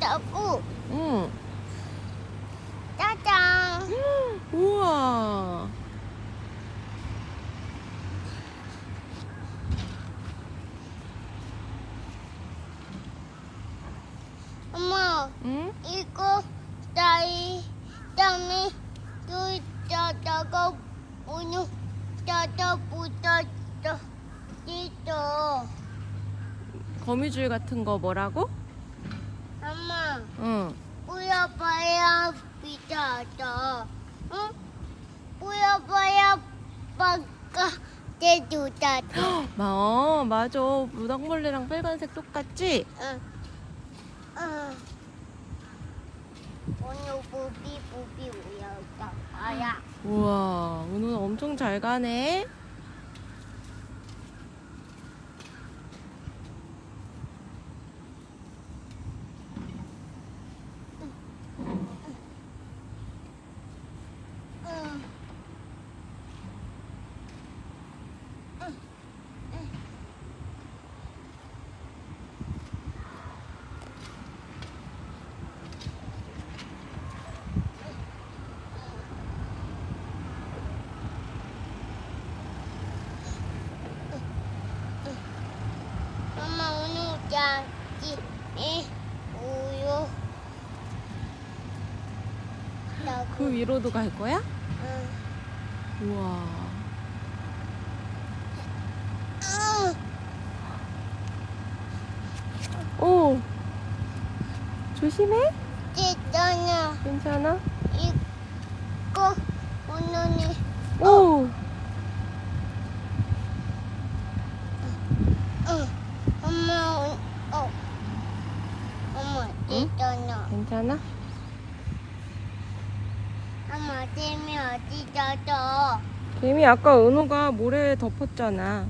따고 응. 짜잔. 우와. 엄마 응? 이거 나이 땀이 또 짜다가 오늘 짜다 붙었어. 있어. 거미줄 같은 거 뭐라고? 엄마 응. 뿌려봐야 비싸다. 응? 뿌려봐야 바까 대두다. 마, 어, 맞아. 무당벌레랑 빨간색 똑같지? 응. 응. 오늘 부비 부비 우야다. 아야. 우와, 오늘 엄청 잘 가네. 응. 엄마 오늘 자기 이 우유 그 위로도 갈 거야? 응. 우와. 응. 오! 조심해? 있잖아 괜찮아? 이거 오늘이 오! 응. 엄마 오- 어 엄마 응? 있잖아 괜찮아? 엄마 쌤이 어디 졌어 개미 아까 은호가 모래에 덮었잖아.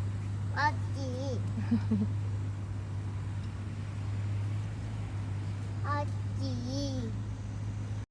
어디 어디